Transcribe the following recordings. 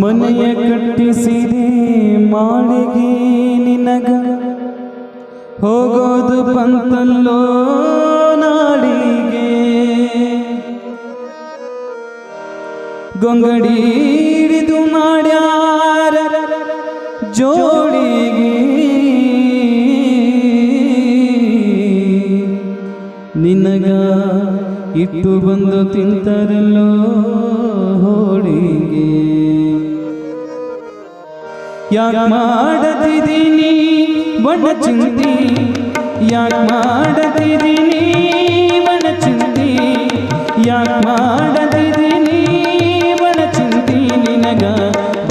ಮನೆಯ ಕಟ್ಟಿಸಿದೆ ಮಾಳಿಗೆ ನಿನಗ. ಹೋಗೋದು ಬಂತಲ್ಲೋ ನಾಡಿಗೆ ಗೊಂಗಡಿ ಹಿಡಿದು ಮಾಡ್ಯಾರ ಜೋಡಿಗೆ. ನಿನಗ ಇಟ್ಟು ಬಂದು ತಿಂತಾರಲ್ಲೋ ಹೋಳಿಗೆ. ಯಾಕ ಮಾಡದಿದ್ದೀನಿ ಬಣ್ಣ ಚಿಂತಿ ಯಾಕ ಮಾಡದಿದ್ದೀನಿ ಬಣ್ಣ ಚಿಂತಿ ಯಾಕ ಮಾಡದಿದ್ದೀನಿ ಬಣ್ಣ ಚಿಂತಿ ನಿನಗ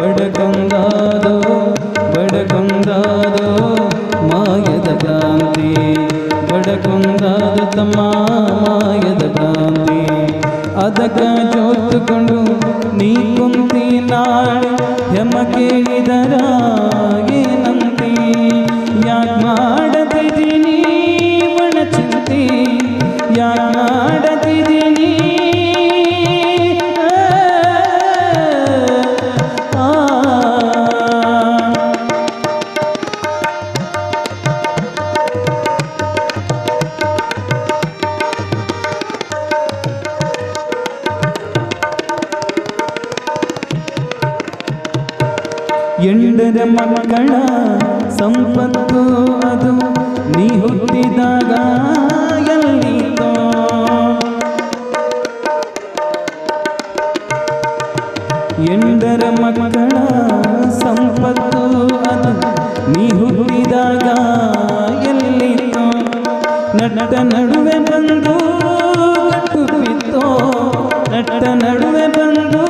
ಬಡಕೊಂದಾದೋ ಬಡಕೊಂದಾದೋ ಮಾಯದ ಕ್ರಾಂತಿ ಬಡಕೊಂದಾದ ತಮ್ಮ ಮಾಯದ ಕ್ರಾಂತಿ ಅದಕ್ಕ ಜೋತುಕೊಂಡು ನೀ ಕುಂತಿ ನಾಳೆ ಹೆಮ್ಮ ಕೇಳಿದರ ಏನಂತಿ ಎಂಡರ ಮಕ್ಕಳ ಸಂಪತ್ತು ಅದು ನೀ ಹುಟ್ಟಿದಾಗ ಎಂಡರ ಮಕ್ಕಳ ಸಂಪತ್ತು ಅದು ನೀ ಹುಟ್ಟಿದಾಗ ಎಲ್ಲಿತೋ ನಟ ನಡುವೆ ಬಂದು ಬಿತ್ತೋ? ನಟ ನಡುವೆ ಬಂದು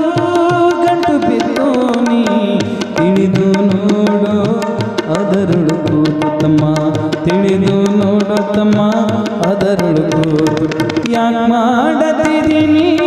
ಯಾಕೆ ಮಾಡದಿದ್ದೀನಿ ಬಣ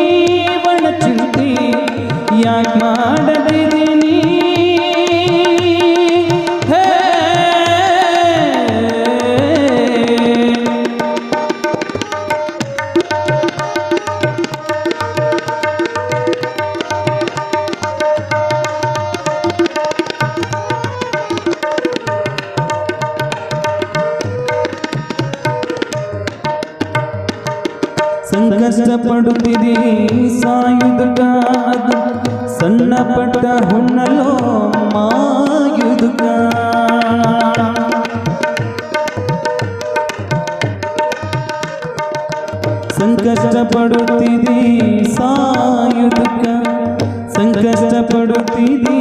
ಸಂಕಷ್ಟ ಪಡುತ್ತಿದ್ದೀರಿ ಸಾಯುದುಕ ಅದು ಸಣ್ಣ ಪಟ್ಟ ಹುಣ್ಣಲೋ ಮಾಯುದುಕ ಸಂಕಷ್ಟ ಪಡುತ್ತಿದ್ದೀ ಸಾಯುದುಕ ಸಂಕಷ್ಟ ಪಡುತ್ತಿದ್ದೀ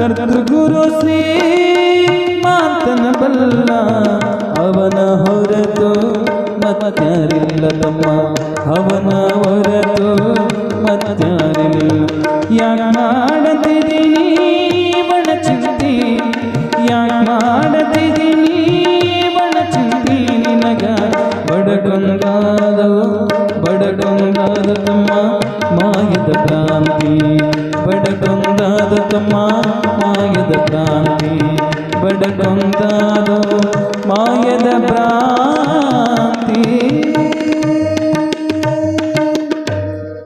ಗುರು ಶ್ರೀ ಮಾತನ ಬಲ್ಲ ಅವನ ಹೊರತು ಮತ್ಯಾರಿಲ್ಲ ತಮ್ಮ. ಅವನ ಹೊರತು ಮತ್ಯಾರಿಲ್ಲ ಯಾಕೆ ಮಾಡದಿದ್ದೀನಿ ಬಣ ಚಿಂತಿ ಬಣ ಚಿಂತಿ ನಿನಗ? ಬಡಗೊಂದಾದವು ಬಡಗೊಂದಾದ ತಮ್ಮ ಮಾಯದ ಕ್ರಾಂತಿ. ಬಡಗೊಂದಾದ ತಮ್ಮ ಮಾಯದ ಕ್ರಾಂತಿ ಬಡಗೊಂದಾದ